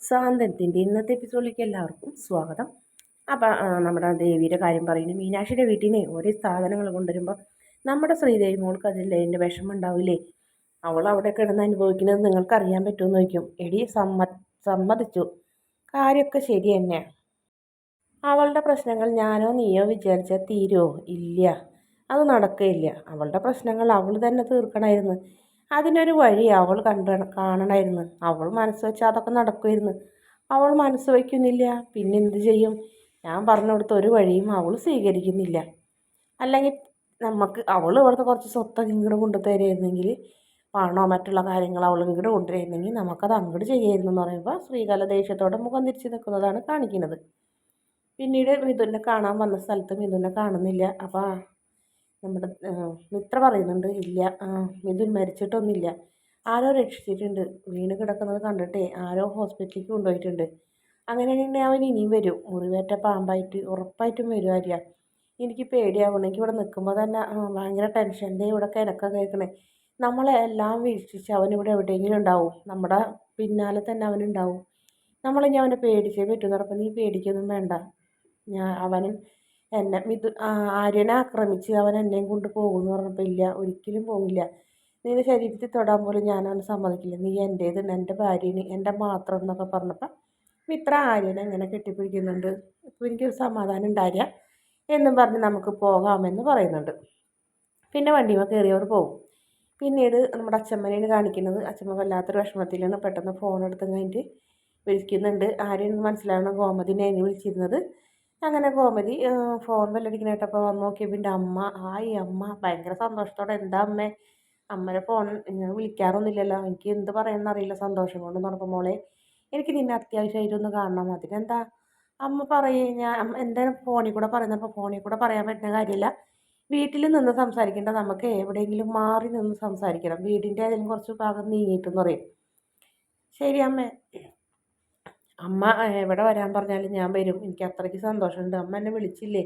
സാന്തനത്തിന്റെ ഇന്നത്തെ എപ്പിസോഡിലേക്ക് എല്ലാവർക്കും സ്വാഗതം. അപ്പം നമ്മുടെ ദേവിയുടെ കാര്യം പറയുന്നു. മീനാക്ഷിയുടെ വീട്ടിൽ നിന്ന് ഓരോ സാധനങ്ങൾ കൊണ്ടുവരുമ്പോൾ നമ്മുടെ ശ്രീദേവി മോൾക്ക് അതിൽ അതിന്റെ വിഷമം ഉണ്ടാവില്ലേ അവൾ അവിടെ കിടന്ന് അനുഭവിക്കുന്നത് നിങ്ങൾക്ക് അറിയാൻ പറ്റുമെന്ന് ചോദിക്കും. എടി സമ്മ സമ്മതിച്ചു. കാര്യമൊക്കെ ശരി തന്നെയാണ് അവളുടെ പ്രശ്നങ്ങൾ ഞാനോ നീയോ വിചാരിച്ചാൽ തീരുമോ ഇല്ല. അത് നടക്കുകയില്ല. അവളുടെ പ്രശ്നങ്ങൾ അവൾ തന്നെ തീർക്കണമായിരുന്നു. അതിനൊരു വഴി അവൾ കണ്ട കാണണമായിരുന്നു അവൾ മനസ്സ് വെച്ചാൽ അതൊക്കെ നടക്കുമായിരുന്നു അവൾ മനസ്സ് വയ്ക്കുന്നില്ല. പിന്നെ എന്ത് ചെയ്യും? ഞാൻ പറഞ്ഞു കൊടുത്ത ഒരു വഴിയും അവൾ സ്വീകരിക്കുന്നില്ല. അല്ലെങ്കിൽ നമുക്ക് അവൾ ഇവിടുത്തെ കുറച്ച് സ്വത്തൊക്കെ ഇങ്ങോട്ട് കൊണ്ടുതരുമായിരുന്നെങ്കിൽ പണോ മറ്റുള്ള കാര്യങ്ങൾ അവൾ ഇങ്ങോട്ട് കൊണ്ടുവരുന്നെങ്കിൽ നമുക്കത് അങ്ങോട്ട് ചെയ്യായിരുന്നു എന്ന് പറയുമ്പോൾ ശ്രീകല ദേഷ്യത്തോടെ മുഖം തിരിച്ച് നിൽക്കുന്നതാണ് കാണിക്കുന്നത്. പിന്നീട് മിഥുനെ കാണാൻ വന്ന സ്ഥലത്ത് മിഥുനെ കാണുന്നില്ല. അപ്പോൾ നമ്മുടെ മിത്ര പറയുന്നുണ്ട് ഇല്ല മിഥുൻ മരിച്ചിട്ടൊന്നുമില്ല. ആരോ രക്ഷിച്ചിട്ടുണ്ട്. വീണ് കിടക്കുന്നത് കണ്ടിട്ടേ ആരോ ഹോസ്പിറ്റലിലേക്ക് കൊണ്ടുപോയിട്ടുണ്ട്. അങ്ങനെയാണെങ്കിൽ അവൻ ഇനിയും വരും. മുറിവേറ്റ പാമ്പായിട്ട് ഉറപ്പായിട്ടും വരും എനിക്ക് പേടിയാവണം. എനിക്ക് ഇവിടെ നിൽക്കുമ്പോൾ തന്നെ ഭയങ്കര ടെൻഷൻ ദേ ഇവിടെ കിടക്ക കേൾക്കണേ. നമ്മളെ എല്ലാം വീക്ഷിച്ച് അവനിവിടെ എവിടെയെങ്കിലും ഉണ്ടാവും. നമ്മുടെ പിന്നാലെ തന്നെ അവനുണ്ടാവും നമ്മളിനി അവനെ പേടിച്ചേ പറഞ്ഞപ്പോൾ നീ പേടിക്കൊന്നും വേണ്ട. ഞാൻ അവന് എന്നെ മിഥു ആര്യനെ ആക്രമിച്ച് അവൻ എന്നെയും കൊണ്ട് പോകുമെന്ന് പറഞ്ഞപ്പോൾ ഇല്ല ഒരിക്കലും പോകില്ല നിന്റെ ശരീരത്തിൽ തൊടാൻ പോലും ഞാൻ അവനെ സമ്മതിക്കില്ല. നീ എന്റേത് എന്റെ ഭാര്യന് എന്റെ മാത്രം എന്നൊക്കെ പറഞ്ഞപ്പോൾ മിത്ര ആര്യനെ ഇങ്ങനെ കെട്ടിപ്പിടിക്കുന്നുണ്ട്. അപ്പോൾ എനിക്കൊരു സമാധാനം ഉണ്ടായില്ല എന്നും പറഞ്ഞ് നമുക്ക് പോകാമെന്ന് പറയുന്നുണ്ട്. പിന്നെ വണ്ടിമ കയറിയവർ പോകും പിന്നീട് നമ്മുടെ അച്ഛമ്മനെയാണ് കാണിക്കുന്നത്. അച്ഛമ്മ വല്ലാത്തൊരു വിഷമത്തിലാണ് പെട്ടെന്ന് ഫോൺ എടുത്ത് കഴിഞ്ഞിട്ട് വിളിക്കുന്നുണ്ട്. ആരെയും മനസ്സിലാവണം ഗോമതിനെ വിളിച്ചിരുന്നത്. അങ്ങനെ കോമഡി ഫോൺ ബെല്ലടിക്കുന്ന കേട്ടപ്പോൾ വന്ന് നോക്കിയപ്പോൾ എന്റെ അമ്മ ഹായ് അമ്മ ഭയങ്കര സന്തോഷത്തോടെ എന്താ അമ്മേ? അമ്മയുടെ ഫോൺ ഞാൻ വിളിക്കാറൊന്നുമില്ലല്ലോ. എനിക്ക് എന്ത് അറിയില്ല സന്തോഷം കൊണ്ട് നടക്കും മോളെ. എനിക്ക് നിന്നെ അത്യാവശ്യമായിട്ടൊന്ന് കാണണം. അതിനെന്താ? അമ്മ പറയേ ഞാൻ എന്റെ ഫോണിൽ കൂടെ പറയുന്നപ്പോൾ ഫോണിൽ കൂടെ പറയാൻ പറ്റുന്ന കാര്യമില്ല. വീട്ടിൽ നിന്ന് സംസാരിക്കേണ്ട നമുക്ക് എവിടെയെങ്കിലും മാറി നിന്ന് സംസാരിക്കണം. വീടിന്റെ ഏതെങ്കിലും കുറച്ച് ഭാഗം നീങ്ങിയിട്ടെന്ന് പറയും ശരി അമ്മേ. അമ്മ എവിടെ വരാൻ പറഞ്ഞാലും ഞാൻ വരും. എനിക്ക് അത്രയ്ക്ക് സന്തോഷമുണ്ട്. അമ്മ എന്നെ വിളിച്ചില്ലേ?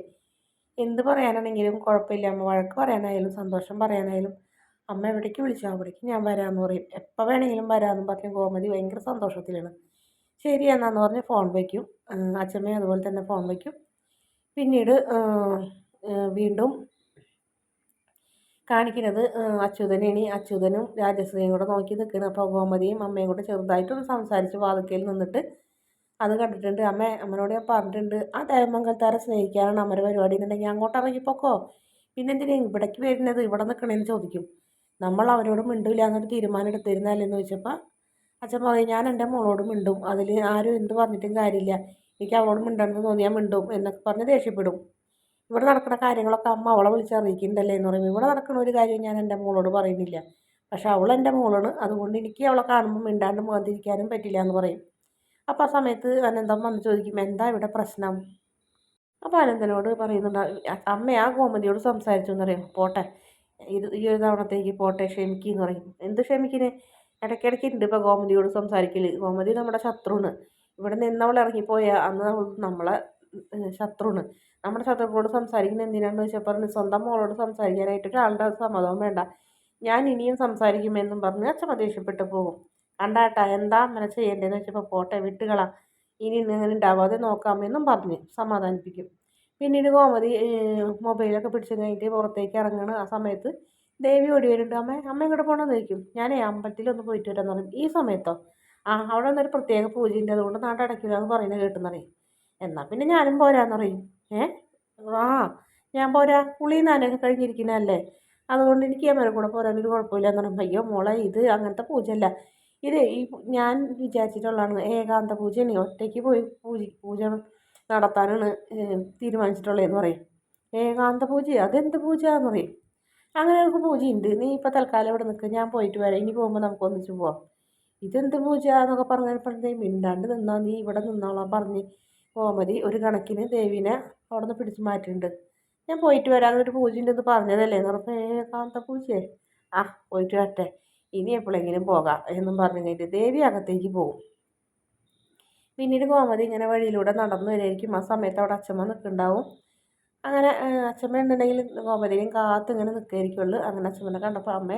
എന്ത് പറയാനാണെങ്കിലും കുഴപ്പമില്ല. അമ്മ വഴക്ക് പറയാനായാലും സന്തോഷം പറയാനായാലും അമ്മ എവിടേക്ക് വിളിച്ചോ അവിടേക്ക് ഞാൻ വരാമെന്ന് പറയും. എപ്പോൾ വേണമെങ്കിലും വരാമെന്ന് പറഞ്ഞ് ഗോമതി ഭയങ്കര സന്തോഷത്തിലാണ്. ശരി എന്നാന്ന് പറഞ്ഞ് ഫോൺ വയ്ക്കും അച്ഛമ്മയും അതുപോലെ തന്നെ ഫോൺ വയ്ക്കും പിന്നീട് വീണ്ടും കാണിക്കുന്നത് അച്യുതനെയാണ്. അച്യുതനും രാജശ്രീയും കൂടെ നോക്കി നിൽക്കുന്നത് അപ്പോൾ ഗോമതിയും അമ്മയും കൂടെ ചെറുതായിട്ടൊന്ന് സംസാരിച്ച് വാതിക്കയിൽ നിന്നിട്ട് അത് കണ്ടിട്ടുണ്ട്. അമ്മ അമ്മനോട് ഞാൻ പറഞ്ഞിട്ടുണ്ട്. ആ ദേവമംഗലത്താരെ സ്നേഹിക്കാനാണ് അമ്മയുടെ പരിപാടി എന്നുണ്ടെങ്കിൽ അങ്ങോട്ട് ഇറങ്ങിപ്പോക്കോ പിന്നെ എന്തിനാ ഇവിടേക്ക് വരുന്നത്? ഇവിടെ നിൽക്കണേന്ന് ചോദിക്കും. നമ്മൾ അവരോട് മിണ്ടില്ല എന്നൊരു തീരുമാനം എടുത്തിരുന്നല്ലെന്ന് ചോദിച്ചപ്പോൾ അച്ഛൻ പറയും ഞാൻ എന്റെ മോളോട് മിണ്ടും. അതിൽ ആരും എന്ത് പറഞ്ഞിട്ടും കാര്യമില്ല. എനിക്ക് അവളോട് മിണ്ടണമെന്ന് തോന്നിയാൽ മിണ്ടും എന്നൊക്കെ പറഞ്ഞ് ദേഷ്യപ്പെടും. ഇവിടെ നടക്കുന്ന കാര്യങ്ങളൊക്കെ അമ്മ അവളെ വിളിച്ചറിയിക്കുന്നുണ്ടല്ലേ എന്ന് പറയുമ്പോൾ ഇവിടെ നടക്കുന്ന ഒരു കാര്യം ഞാൻ എന്റെ മോളോട് പറയുന്നില്ല. പക്ഷെ അവൾ എന്റെ മോളാണ്. അതുകൊണ്ട് എനിക്ക് അവളെ കാണുമ്പോൾ മിണ്ടാണ്ട് മുഖത്തിരിക്കാനും പറ്റില്ല എന്ന് പറയും. അപ്പോൾ ആ സമയത്ത് അനന്തം വന്ന് ചോദിക്കും എന്താ ഇവിടെ പ്രശ്നം? അപ്പോൾ അനന്തനോട് പറയുന്നുണ്ട് അമ്മ ആ ഗോമതിയോട് സംസാരിച്ചു എന്ന് പറയും പോട്ടെ ഇത് ഈ ഒരു തവണത്തേക്ക് പോട്ടെ ക്ഷമിക്കെന്ന് പറയും. എന്ത് ക്ഷമിക്കുന്നത് ഇടയ്ക്കിടയ്ക്ക് ഉണ്ട് ഇപ്പോൾ ഗോമതിയോട് സംസാരിക്കൽ ഗോമതി നമ്മുടെ ശത്രുണ്. ഇവിടെ നിന്ന് അവൾ ഇറങ്ങിപ്പോയ അന്ന് നമ്മളെ ശത്രുണ്. നമ്മുടെ ശത്രുക്കളോട് സംസാരിക്കുന്നത് എന്തിനാണെന്ന് വെച്ചാൽ പറഞ്ഞു സ്വന്തം മോളോട് സംസാരിക്കാനായിട്ട് ഒരാളുടെ സമ്മതവും വേണ്ട. ഞാൻ ഇനിയും സംസാരിക്കുമെന്നും പറഞ്ഞ് അച്ഛമ്മ ദേഷ്യപ്പെട്ടു പോകും. കണ്ടാട്ടാ എന്താ അങ്ങനെ ചെയ്യേണ്ടതെന്ന് വെച്ചപ്പോൾ പോട്ടെ വിട്ടുകളാ. ഇനി ഇങ്ങനെ ഉണ്ടാവാതെ നോക്കാമെന്നും പറഞ്ഞ് സമാധാനിപ്പിക്കും. പിന്നീട് ഗോമതി മൊബൈലൊക്കെ പിടിച്ച് കഴിഞ്ഞിട്ട് പുറത്തേക്ക് ഇറങ്ങണ. ആ സമയത്ത് ദേവി ഓടി വരുന്നുണ്ട്. അമ്മ അമ്മ ഇങ്ങോട്ട് പോകണമെന്ന് ചോദിക്കും. ഞാനേ അമ്പലത്തിലൊന്ന് പോയിട്ട് വരാമെന്ന് പറയും. ഈ സമയത്തോ? ആ അവിടെ ഒന്നൊരു പ്രത്യേക പൂജയുണ്ട്. അതുകൊണ്ട് നാട്ടടക്കില്ല എന്ന് പറയുന്നത് കേട്ടെന്ന് പറയും. എന്നാൽ പിന്നെ ഞാനും പോരാന്ന് പറയും. ഏ? ആ ഞാൻ പോരാ. കുളി നാനൊക്കെ കഴിഞ്ഞിരിക്കുന്നതല്ലേ. അതുകൊണ്ട് എനിക്ക് അമ്മയുടെ കൂടെ പോരാനൊരു കുഴപ്പമില്ല എന്ന് പറയുമ്പോൾ അയ്യോ മോളെ ഇത് അങ്ങനത്തെ പൂജയല്ല. ഇത് ഈ ഞാൻ വിചാരിച്ചിട്ടുള്ളതാണ് ഏകാന്ത പൂജയാണ് ഒറ്റയ്ക്ക് പോയി പൂജ പൂജ നടത്താനാണ് തീരുമാനിച്ചിട്ടുള്ളതെന്ന് പറയും. ഏകാന്ത പൂജ അതെന്ത് പൂജ എന്ന് പറയും. അങ്ങനെ ഒരു പൂജയുണ്ട്. നീ ഇപ്പോൾ തൽക്കാലം ഇവിടെ നിൽക്കുക ഞാൻ പോയിട്ട് വരാം. ഇനി പോകുമ്പോൾ നമുക്ക് ഒന്നിച്ച് പോവാം. ഇതെന്ത് പൂജ എന്നൊക്കെ പറഞ്ഞപ്പോഴത്തേ മിണ്ടാണ്ട് നിന്നാൽ നീ ഇവിടെ നിന്നോളാം പറഞ്ഞ് കോമതി ഒരു കണക്കിന് ദേവിനെ അവിടെ നിന്ന് പിടിച്ച് മാറ്റിയിട്ടുണ്ട്. ഞാൻ പോയിട്ട് വരാം. ഒരു പൂജ ഉണ്ടെന്ന് പറഞ്ഞതല്ലേ? എന്ന് പറഞ്ഞപ്പോൾ ഏകാന്ത പൂജയെ ആ പോയിട്ട് വരട്ടെ. ഇനി എപ്പോഴെങ്കിലും പോകാം എന്നും പറഞ്ഞു കഴിഞ്ഞിട്ട് ദേവി അകത്തേക്ക് പോകും. പിന്നീട് ഗോമതി ഇങ്ങനെ വഴിയിലൂടെ നടന്നു വരികയായിരിക്കും. ആ സമയത്ത് അവിടെ അച്ഛമ്മ നിൽക്കുന്നുണ്ടാവും. അങ്ങനെ അച്ഛമ്മ ഉണ്ടെങ്കിൽ ഗോമതിനെയും കാത്ത് ഇങ്ങനെ നിൽക്കുകയായിരിക്കുള്ളൂ. അങ്ങനെ അച്ഛമ്മനെ കണ്ടപ്പോൾ അമ്മ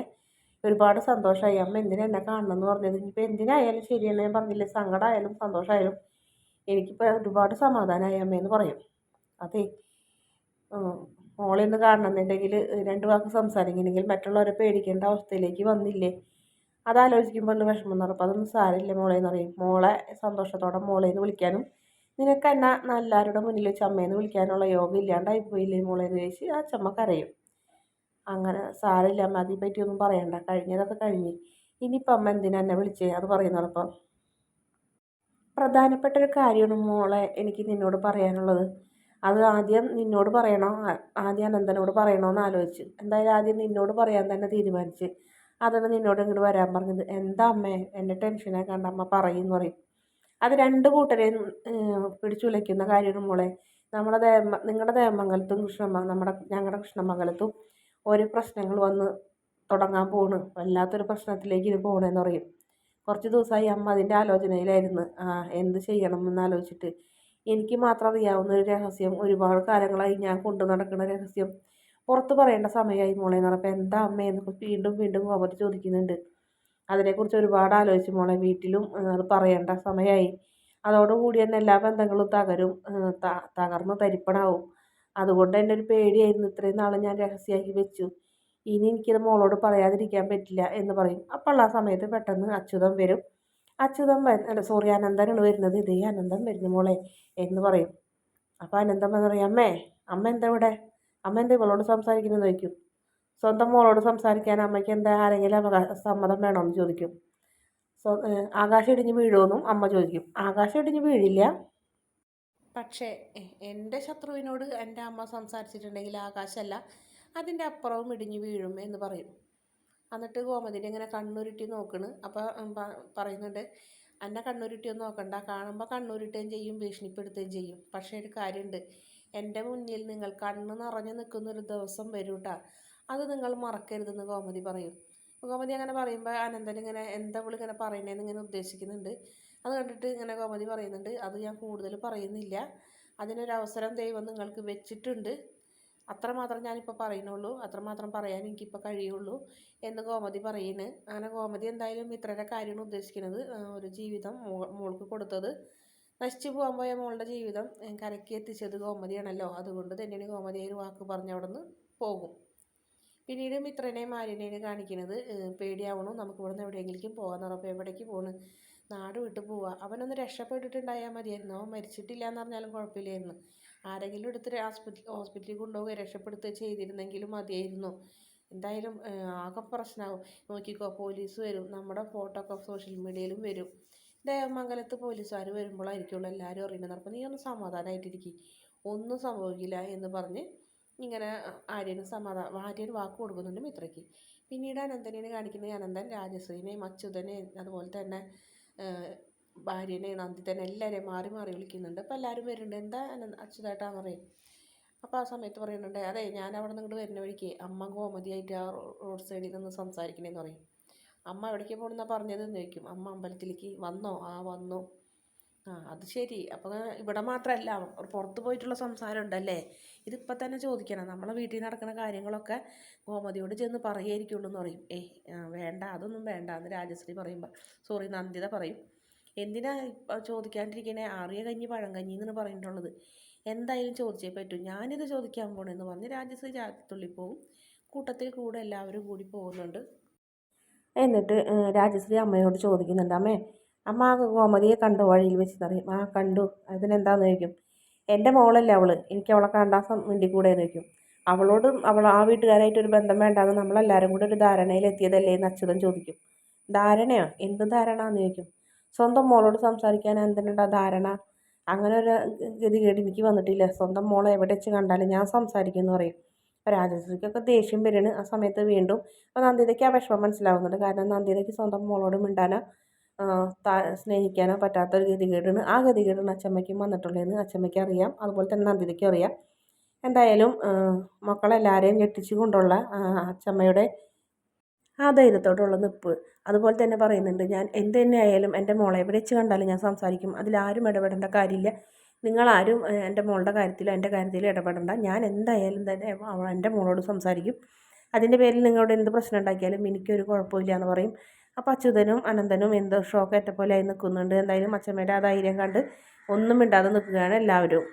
ഒരുപാട് സന്തോഷമായി. അമ്മ എന്തിനാ എന്നെ കാണണമെന്ന് പറഞ്ഞത്? ഇനിയിപ്പോൾ എന്തിനായാലും ശരിയെന്ന് ഞാൻ പറഞ്ഞില്ലേ? സങ്കടമായാലും സന്തോഷമായാലും എനിക്കിപ്പോൾ ഒരുപാട് സമാധാനമായി അമ്മയെന്ന് പറയും. അതെ. മോളെ ഒന്ന് കാണണമെന്നുണ്ടെങ്കിൽ രണ്ട് വാക്ക് സംസാരിക്കണമെങ്കിൽ മറ്റുള്ളവരെ പേടിക്കേണ്ട അവസ്ഥയിലേക്ക് വന്നില്ലേ? അതാലോചിക്കുമ്പോൾ ഒന്ന് വിഷമം എന്ന് പറയും അതൊന്നും സാരമില്ല മോളെ എന്ന് പറയും. മോളെ സന്തോഷത്തോടെ മോളെ എന്ന് വിളിക്കാനും നിനക്ക് എന്നാ മുന്നിൽ വെച്ച് അമ്മയെന്ന് വിളിക്കാനുള്ള യോഗം ഇല്ലാണ്ടായി പോയില്ലേ മോളെ എന്ന് ചോദിച്ച് ആ ചമ്മ കരയും. അങ്ങനെ സാരമില്ല അമ്മ അതിനെ പറ്റിയൊന്നും പറയണ്ട. കഴിഞ്ഞതൊക്കെ കഴിഞ്ഞ്. ഇനിയിപ്പം അമ്മ എന്തിനാ എന്നെ വിളിച്ചേ? അത് പറയുന്നതപ്പം പ്രധാനപ്പെട്ട ഒരു കാര്യമാണ് മോളെ എനിക്ക് നിന്നോട് പറയാനുള്ളത്. അത് ആദ്യം നിന്നോട് പറയണോ. ആദ്യം അനന്തനോട് പറയണോ എന്ന് ആലോചിച്ച്. എന്തായാലും ആദ്യം നിന്നോട് പറയാൻ തന്നെ തീരുമാനിച്ച്. അതാണ് നിന്നോട് ഇങ്ങോട്ട് വരാൻ പറഞ്ഞത്. എന്താ അമ്മേ എന്നെ ടെൻഷനാക്കണ്ട അമ്മ പറയുമെന്ന് പറയും. അത് രണ്ട് കൂട്ടരെയും പിടിച്ചുലയ്ക്കുന്ന കാര്യമാണ് മോളെ. നമ്മുടെ ദേവ നിങ്ങളുടെ ദേവമംഗലത്തും കൃഷ്ണമ നമ്മുടെ ഞങ്ങളുടെ കൃഷ്ണമംഗലത്തും ഓരോ പ്രശ്നങ്ങൾ വന്ന് തുടങ്ങാൻ പോണ്. വല്ലാത്തൊരു പ്രശ്നത്തിലേക്ക് ഇത് പോകണമെന്ന് പറയും. കുറച്ച് ദിവസമായി അമ്മ അതിന്റെ ആലോചനയിലായിരുന്നു. എന്ത് ചെയ്യണം എന്നാലോചിച്ചിട്ട് എനിക്ക് മാത്രം അറിയാവുന്ന ഒരു രഹസ്യം. ഒരുപാട് കാലങ്ങളായി ഞാൻ കൊണ്ടു നടക്കുന്ന രഹസ്യം. പുറത്ത് പറയേണ്ട സമയമായി മോളെ. എന്ന് പറഞ്ഞപ്പോൾ എന്താ അമ്മയെന്ന് വീണ്ടും വീണ്ടും കോമതി ചോദിക്കുന്നുണ്ട്. അതിനെക്കുറിച്ച് ഒരുപാട് ആലോചിച്ച് മോളെ. വീട്ടിലും അത് പറയേണ്ട സമയമായി. അതോടുകൂടി തന്നെ എല്ലാ ബന്ധങ്ങളും തകരും. തകർന്ന് തരിപ്പണാവും. അതുകൊണ്ട് തന്നെ ഒരു പേടിയായിരുന്നു. ഇത്രയും നാൾ ഞാൻ രഹസ്യമാക്കി വെച്ചു. ഇനി എനിക്കത് മോളോട് പറയാതിരിക്കാൻ പറ്റില്ല എന്ന് പറയും. അപ്പോൾ ആ സമയത്ത് പെട്ടെന്ന് അച്യുതം വരും. അച്യുതം അല്ല സോറി അനന്തനാണ് വരുന്നത്. ഇതേ അനന്തം വരുന്നു മോളെ എന്ന് പറയും. അപ്പോൾ അനന്തം എന്ന് പറയും അമ്മേ അമ്മ എന്താ ഇവിടെ? അമ്മ എന്താ ഇവളോട് സംസാരിക്കുന്നത് ചോദിക്കും. സ്വന്തം മോളോട് സംസാരിക്കാൻ അമ്മയ്ക്ക് എന്താ ആരെങ്കിലും അവകാശ സമ്മതം വേണമെന്ന് ചോദിക്കും. ആകാശം ഇടിഞ്ഞ് വീഴുമെന്നും അമ്മ ചോദിക്കും. ആകാശം ഇടിഞ്ഞ് വീഴില്ല. പക്ഷേ എന്റെ ശത്രുവിനോട് എന്റെ അമ്മ സംസാരിച്ചിട്ടുണ്ടെങ്കിൽ ആകാശമല്ല അതിന്റെ അപ്പുറവും ഇടിഞ്ഞ് വീഴും എന്ന് പറയും. എന്നിട്ട് ഗോമതിന്റെ ഇങ്ങനെ കണ്ണുരുട്ടി നോക്കണ്. അപ്പോൾ പറയുന്നുണ്ട് എന്നെ കണ്ണുരുട്ടി ഒന്നും നോക്കണ്ട. കാണുമ്പോൾ കണ്ണുരുട്ടുകയും ചെയ്യും ഭീഷണിപ്പെടുത്തുകയും ചെയ്യും. പക്ഷേ ഒരു കാര്യമുണ്ട് എന്റെ മുന്നിൽ നിങ്ങൾ കണ്ണ് നിറഞ്ഞു നിൽക്കുന്ന ഒരു ദിവസം വരും കേട്ടോ അത് നിങ്ങൾ മറക്കരുതെന്ന് ഗോമതി പറയും. ഗോമതി അങ്ങനെ പറയുമ്പോൾ അനന്തൻ ഇങ്ങനെ എന്താ വിളി ഇങ്ങനെ പറയണേന്ന് ഇങ്ങനെ ഉദ്ദേശിക്കുന്നുണ്ട്? അത് കണ്ടിട്ട് ഇങ്ങനെ ഗോമതി പറയുന്നുണ്ട് അത് ഞാൻ കൂടുതൽ പറയുന്നില്ല. അതിനൊരവസരം ദൈവം നിങ്ങൾക്ക് വെച്ചിട്ടുണ്ട്. അത്രമാത്രം ഞാനിപ്പോൾ പറയുന്നുള്ളൂ. അത്രമാത്രം പറയാൻ എനിക്കിപ്പോൾ കഴിയുള്ളൂ എന്ന് ഗോമതി പറയുന്നത് അങ്ങനെ ഗോമതി എന്തായാലും ഇത്രയുടെ കാര്യമാണ് ഉദ്ദേശിക്കുന്നത്. ഒരു ജീവിതം മോൾക്ക് കൊടുത്തത്. നശിച്ചു പോകാൻ പോയ മോളുടെ ജീവിതം കരക്കി എത്തിച്ചത് ഗോമതിയാണല്ലോ. അതുകൊണ്ട് തന്നെയാണ് ഗോമതി ഒരു വാക്ക് പറഞ്ഞ് അവിടെ നിന്ന് പോകും. പിന്നീട് മിത്രനെയും മാര്യനെയും കാണിക്കുന്നത് പേടിയാവണു. നമുക്ക് ഇവിടുന്ന് എവിടെയെങ്കിലും പോകാൻ ഉറപ്പ് എവിടേക്ക് പോണ്? നാട് വിട്ട് പോവുക അവനൊന്ന് രക്ഷപ്പെട്ടിട്ടുണ്ടായാൽ മതിയായിരുന്നു. അവൻ മരിച്ചിട്ടില്ല എന്ന് പറഞ്ഞാലും കുഴപ്പമില്ലായിരുന്നു. ആരെങ്കിലും എടുത്ത് ഹോസ്പിറ്റൽ ഹോസ്പിറ്റലിൽ കൊണ്ടുപോകുക രക്ഷപ്പെടുത്തുക ചെയ്തിരുന്നെങ്കിലും മതിയായിരുന്നു. എന്തായാലും ആകെ പ്രശ്നമാവും നോക്കിക്കോ പോലീസ് വരും. നമ്മുടെ ഫോട്ടോ ഒക്കെ സോഷ്യൽ മീഡിയയിലും വരും. ദേവമംഗലത്ത് പോലീസുകാർ വരുമ്പോഴായിരിക്കുള്ളൂ എല്ലാവരും അറിയുന്നത്. അപ്പം നീ ഒന്ന് സമാധാനമായിട്ടിരിക്കും ഒന്നും സംഭവിക്കില്ല എന്ന് പറഞ്ഞ് ഇങ്ങനെ ആര്യന് സമാധാനം ആര്യൻ വാക്ക് കൊടുക്കുന്നുണ്ട് മിത്രയ്ക്ക്. പിന്നീട് അനന്തനെയാണ് കാണിക്കുന്നത് അനന്തൻ രാജശ്രീനെയും അച്യുതനെയും അതുപോലെ തന്നെ ഭാര്യനെ നന്ദിതനെ എല്ലാവരെയും മാറി മാറി വിളിക്കുന്നുണ്ട്. അപ്പോൾ എല്ലാവരും വരുന്നുണ്ട്. എന്താ അച്യുതേട്ടാന്ന് പറയും. അപ്പോൾ ആ സമയത്ത് പറയുന്നുണ്ട് അതെ ഞാൻ അവിടെ ഇങ്ങോട്ട് വരുന്ന വഴിക്ക് അമ്മ ഗോമതിയായിട്ട് ആ റോഡ് സൈഡിൽ നിന്ന് സംസാരിക്കണേന്ന് പറയും. അമ്മ എവിടേക്ക് പോകണമെന്നാണ് പറഞ്ഞതെന്ന് ചോദിക്കും. അമ്മ അമ്പലത്തിലേക്ക് വന്നോ? ആ വന്നു. ആ അത് ശരി. അപ്പോൾ ഇവിടെ മാത്രമല്ല പുറത്ത് പോയിട്ടുള്ള സംസാരം ഉണ്ടല്ലേ ഇതിപ്പോൾ തന്നെ ചോദിക്കണം. നമ്മളെ വീട്ടിൽ നടക്കുന്ന കാര്യങ്ങളൊക്കെ ഗോമതിയോട് ചെന്ന് പറയുമായിരിക്കുള്ളൂ എന്ന് പറയും. ഏയ് വേണ്ട. അതൊന്നും വേണ്ട. എന്ന് രാജശ്രീ പറയുമ്പോൾ സോറി നന്ദിത പറയും. എന്തിനാ ചോദിക്കാണ്ടിരിക്കണേ? ആറിയ കഞ്ഞി പഴം കഞ്ഞി എന്നാണ് പറഞ്ഞിട്ടുള്ളത്. എന്തായാലും ചോദിച്ചേ പറ്റൂ. ഞാനിത് ചോദിക്കാൻ പോണെന്ന് പറഞ്ഞ് രാജശ്രീ ചാത്തുള്ളി പോവും. കൂട്ടത്തിൽ കൂടെ എല്ലാവരും കൂടി പോകുന്നുണ്ട്. എന്നിട്ട് രാജശ്രീ അമ്മയോട് ചോദിക്കുന്നുണ്ട്. അമ്മേ അമ്മ ആ ഗോമതിയെ കണ്ടു? വഴിയിൽ വെച്ച് നിറയും. ആ കണ്ടു. അതിനെന്താന്ന് ചോദിക്കും? എന്റെ മോളല്ലേ അവൾ. എനിക്ക് അവളെ കണ്ടാൽ വേണ്ടി കൂടെ ചോദിക്കും. അവളോടും അവൾ ആ വീട്ടുകാരായിട്ട് ഒരു ബന്ധം വേണ്ടാന്ന് നമ്മളെല്ലാവരും കൂടെ ഒരു ധാരണയിൽ എത്തിയതല്ലേ എന്ന് അച്യുതൻ ചോദിക്കും. ധാരണയോ? എന്ത് ധാരണ എന്ന് ചോദിക്കും? സ്വന്തം മോളോട് സംസാരിക്കാൻ എന്തിനുണ്ടാ ധാരണ? അങ്ങനെ ഒരു ഗതികേട് എനിക്ക് വന്നിട്ടില്ല. സ്വന്തം മോളെ എവിടെ വെച്ച് കണ്ടാലും ഞാൻ സംസാരിക്കുമെന്ന് പറയും. അപ്പോൾ രാജശ്രീക്കൊക്കെ ദേഷ്യം വരികയാണ്. ആ സമയത്ത് വീണ്ടും അപ്പോൾ നന്ദിതയ്ക്ക് ആ വിഷമം മനസ്സിലാവുന്നുണ്ട്. കാരണം നന്ദിതയ്ക്ക് സ്വന്തം മോളോട് മിണ്ടാനോ സ്നേഹിക്കാനോ പറ്റാത്തൊരു ഗതികേടാണ് ആ ഗതികേടാണ് അച്ചമ്മയ്ക്കും വന്നിട്ടുള്ളതെന്ന് അച്ചമ്മയ്ക്ക് അറിയാം. അതുപോലെ തന്നെ നന്ദിതയ്ക്കും അറിയാം. എന്തായാലും മക്കളെല്ലാവരെയും ഞെട്ടിച്ചു കൊണ്ടുള്ള അച്ചമ്മയുടെ ആ ധൈര്യത്തോടുള്ള നിപ്പ്. അതുപോലെ തന്നെ പറയുന്നുണ്ട് ഞാൻ എന്ത് തന്നെ ആയാലും എന്റെ മോളെ എവിടെ വെച്ച് കണ്ടാലും ഞാൻ സംസാരിക്കും. അതിലാരും ഇടപെടേണ്ട കാര്യമില്ല. നിങ്ങളാരും എന്റെ മോളുടെ കാര്യത്തിലോ എന്റെ കാര്യത്തിലോ ഇടപെടേണ്ട. ഞാൻ എന്തായാലും തന്നെ എന്റെ മോളോട് സംസാരിക്കും. അതിന്റെ പേരിൽ നിങ്ങളോട് എന്ത് പ്രശ്നം ഉണ്ടാക്കിയാലും എനിക്കൊരു കുഴപ്പമില്ല എന്ന് പറയും. അപ്പോൾ അച്യുതനും അനന്തനും എന്തോ ഷോക്കേറ്റ പോലെ ആയി നിൽക്കുന്നുണ്ട്. എന്തായാലും അച്ഛമ്മയുടെ ആ ധൈര്യം കണ്ട് ഒന്നും മിണ്ടാതെ നിൽക്കുകയാണ് എല്ലാവരും.